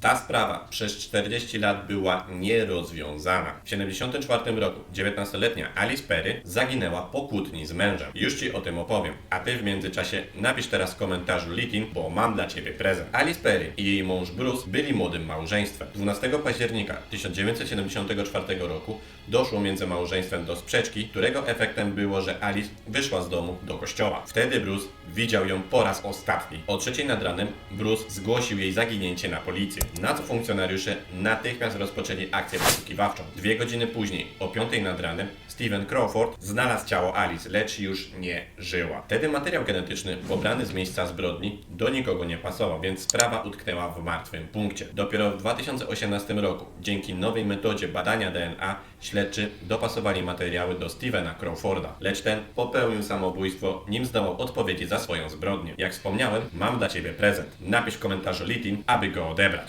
Ta sprawa przez 40 lat była nierozwiązana. W 74 roku 19-letnia Alice Perry zaginęła po kłótni z mężem. Już Ci o tym opowiem, a Ty w międzyczasie napisz teraz w komentarzu Litin, bo mam dla Ciebie prezent. Alice Perry i jej mąż Bruce byli młodym małżeństwem. 12 października 1974 roku doszło między małżeństwem do sprzeczki, którego efektem było, że Alice wyszła z domu do kościoła. Wtedy Bruce widział ją po raz ostatni. O trzeciej nad ranem Bruce zgłosił jej zaginięcie na policję. Na co funkcjonariusze natychmiast rozpoczęli akcję poszukiwawczą. Dwie godziny później, o piątej nad ranem, Steven Crawford znalazł ciało Alice, lecz już nie żyła. Wtedy materiał genetyczny pobrany z miejsca zbrodni do nikogo nie pasował, więc sprawa utknęła w martwym punkcie. Dopiero w 2018 roku, dzięki nowej metodzie badania DNA, śledczy dopasowali materiały do Stevena Crawforda, lecz ten popełnił samobójstwo, nim zdołał odpowiedzieć za swoją zbrodnię. Jak wspomniałem, mam dla Ciebie prezent. Napisz w komentarzu Litin, aby go odebrać.